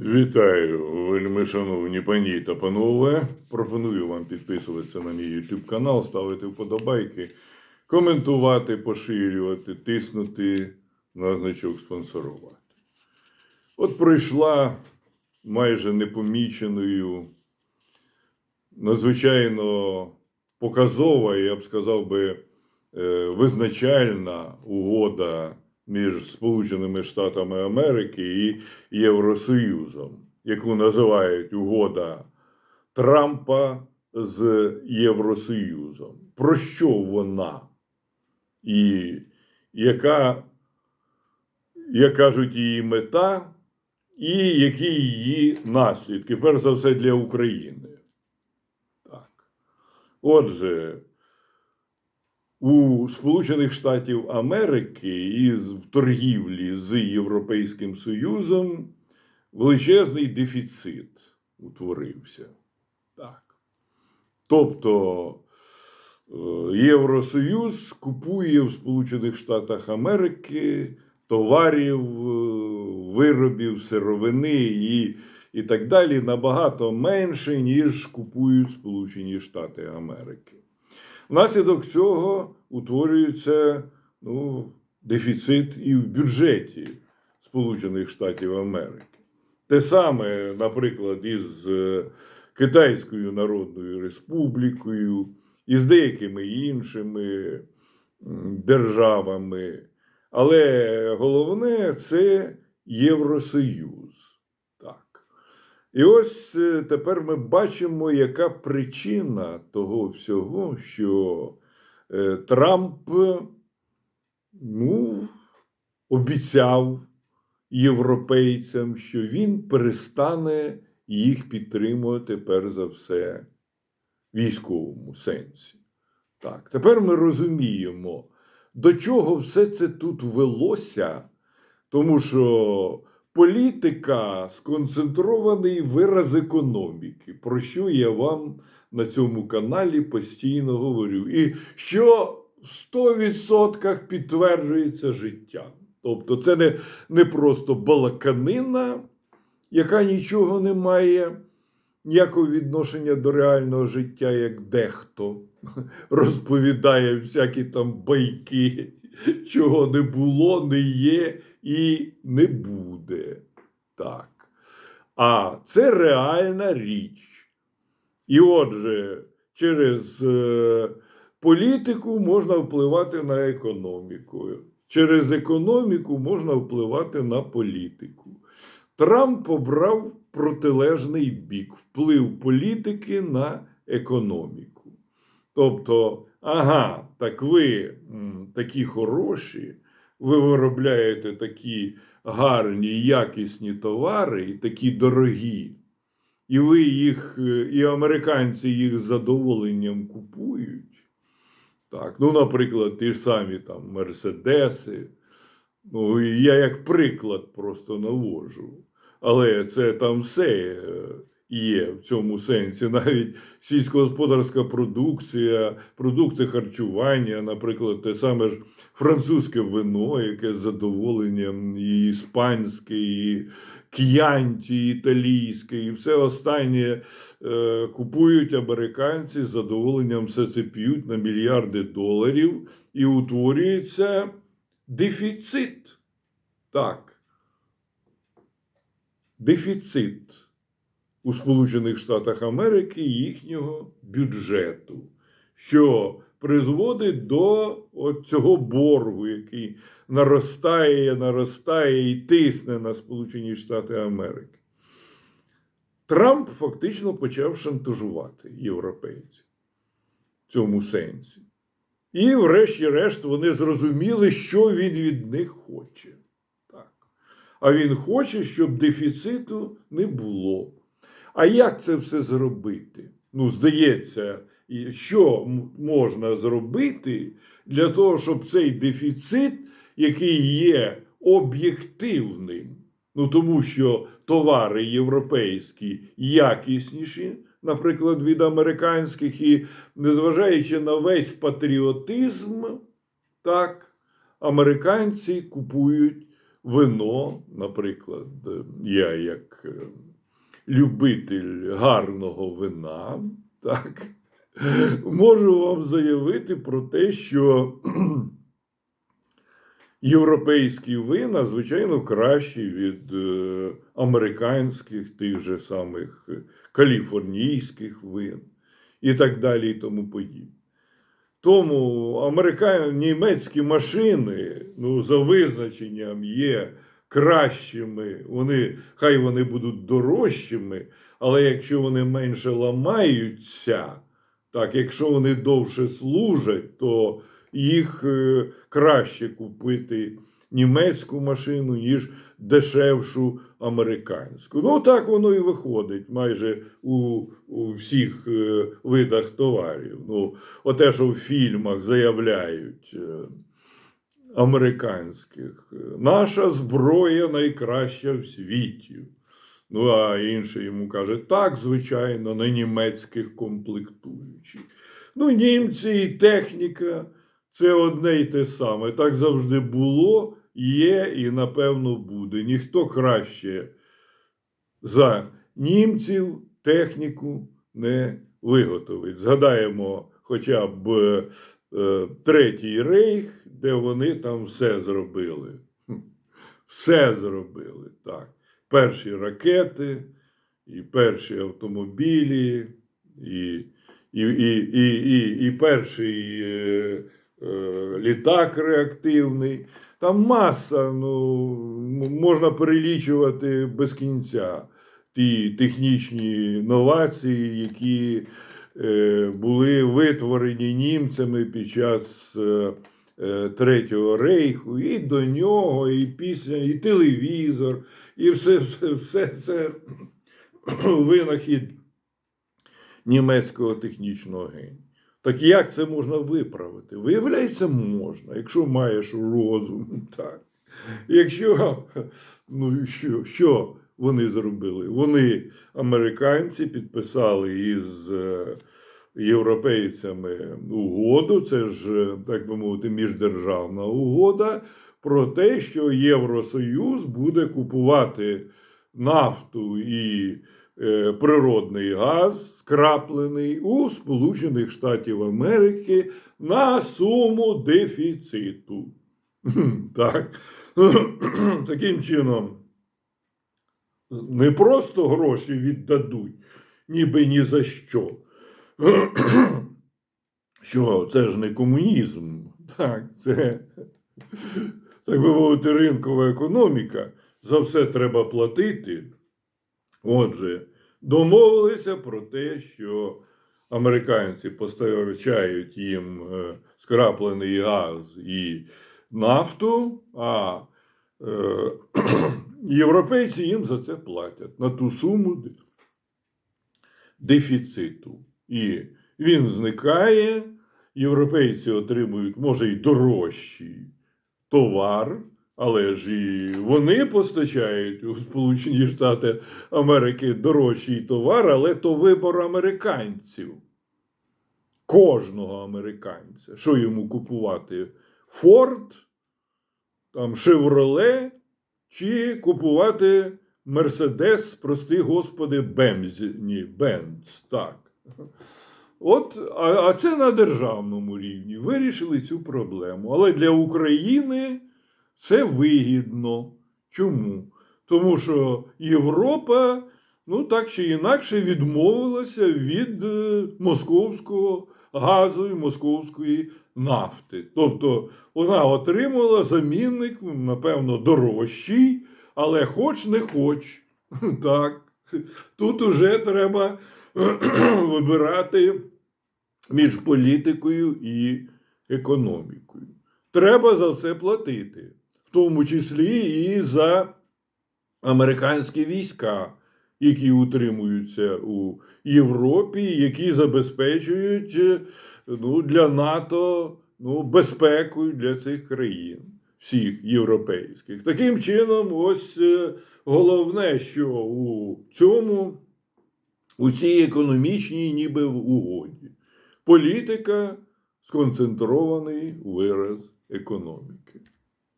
Вітаю, вельми шановні пані та панове. Пропоную вам підписуватися на мій YouTube канал, ставити вподобайки, коментувати, поширювати, тиснути на значок спонсорувати. От пройшла майже непоміченою, надзвичайно показова, я б сказав би, е, визначальна угода між Сполученими Штатами Америки і Євросоюзом, яку називають угода Трампа з Євросоюзом. Про що вона? І яка, як кажуть, її мета, і які її наслідки, перш за все для України. Так. Отже, у Сполучених Штатів Америки із в торгівлі з Європейським Союзом величезний дефіцит утворився. Так. Тобто е, Євросоюз купує в Сполучених Штатах Америки товарів, е, виробів, сировини і, і так далі набагато менше, ніж купують Сполучені Штати Америки. Внаслідок цього утворюється ну, дефіцит і в бюджеті Сполучених Штатів Америки. Те саме, наприклад, із е, Китайською Народною Республікою, і з деякими іншими державами. Але головне це Євросоюз. І ось е, тепер ми бачимо, яка причина того всього, що е, Трамп ну, обіцяв європейцям, що він перестане їх підтримувати, перш за все, в військовому сенсі. Так, тепер ми розуміємо, до чого все це тут велося, тому що політика сконцентрований вираз економіки, про що я вам на цьому каналі постійно говорю. І що в 100% підтверджується життям. Тобто, це не, не просто балаканина, яка нічого не має ніякого відношення до реального життя, як дехто розповідає всякі там байки, чого не було, не є і не буде. Так. А це реальна річ. І отже, через е, політику можна впливати на економіку. Через економіку можна впливати на політику. Трамп обрав протилежний бік вплив політики на економіку. Тобто, ага, так ви м, такі хороші, ви виробляєте такі гарні, якісні товари і такі дорогі, і ви їх, е, і американці їх з задоволенням купують. Так, ну, наприклад, ті ж самі там Мерседеси. Ну, я як приклад просто навожу. Але це там все е, є в цьому сенсі. Навіть сільськогосподарська продукція, продукти харчування, наприклад, те саме ж французьке вино, яке з задоволенням, і іспанське, і к'янті, італійське, і все останнє е, купують американці з задоволенням все це п'ють на мільярди доларів, і утворюється дефіцит. Так. Дефіцит у Сполучених Штатах Америки їхнього бюджету, що призводить до цього боргу, який наростає, наростає і тисне на Сполучені Штати Америки. Трамп фактично почав шантажувати європейців в цьому сенсі. І, врешті-решт, вони зрозуміли, що він від них хоче. Так. А він хоче, щоб дефіциту не було. А як це все зробити? Ну, здається, що можна зробити для того, щоб цей дефіцит, який є об'єктивним, ну тому що товари європейські якісніші, наприклад, від американських, і незважаючи на весь патріотизм, так, американці купують вино, наприклад, я як е, любитель гарного вина, так, можу вам заявити про те, що європейські вина, звичайно, кращі від е, американських, тих же самих е, каліфорнійських вин і так далі, і тому подібне. Тому американ... німецькі машини, ну, за визначенням, є кращими. Вони, хай вони будуть дорожчими, але якщо вони менше ламаються, так, якщо вони довше служать, то їх е, краще купити німецьку машину, ніж дешевшу американську. Ну, так воно і виходить майже у, у всіх е, видах товарів. Ну, оте, що в фільмах заявляють е, американських, наша зброя найкраща в світі. Ну, а інший йому каже, так, звичайно, на німецьких комплектуючих. Ну, німці і техніка це одне й те саме. Так завжди було, є і напевно буде. Ніхто краще за німців техніку не виготовить. Згадаємо хоча б е, Третій рейх, де вони там все зробили. Все зробили так. Перші ракети, і перші автомобілі, і, і, і, і, і, і перший е, е, літак реактивний. Там маса, ну, можна перелічувати без кінця ті технічні новації, які е, були витворені німцями під час е, Третього рейху, і до нього, і після, і телевізор, і все, все, все це винахід німецького технічного генію. Так як це можна виправити? Виявляється, можна, якщо маєш розум. Так. Якщо, ну що, що вони зробили? Вони, американці, підписали із е, європейцями угоду, це ж, так би мовити, міждержавна угода про те, що Євросоюз буде купувати нафту і е, природний газ, скраплений у Сполучених Штатів Америки на суму дефіциту. Так. Таким чином, не просто гроші віддадуть, ніби ні за що. Що це ж не комунізм, так, це, так би мовити, ринкова економіка. За все треба платити. Отже, домовилися про те, що американці постачають їм е, скраплений газ і нафту, а е, європейці їм за це платять на ту суму дефіциту. І він зникає, європейці отримують, може, й дорожчий товар, але ж і вони постачають у Сполучені Штати Америки дорожчий товар, але то вибор американців. Кожного американця. Що йому купувати? Форд, там Шевроле, чи купувати Мерседес, прости господи, Бемз, ні, Бенц, так. От, а, а це на державному рівні. Вирішили цю проблему. Але для України це вигідно. Чому? Тому що Європа, ну так чи інакше, відмовилася від е, московського газу і московської нафти. Тобто вона отримала замінник, напевно, дорожчий, але хоч не хоч. Так. Тут уже треба вибирати між політикою і економікою. Треба за все платити, в тому числі і за американські війська, які утримуються у Європі, які забезпечують ну, для НАТО ну, безпеку для цих країн, всіх європейських. Таким чином, ось е, головне, що у цьому, у цій економічній ніби в угоді. Політика сконцентрований вираз економіки.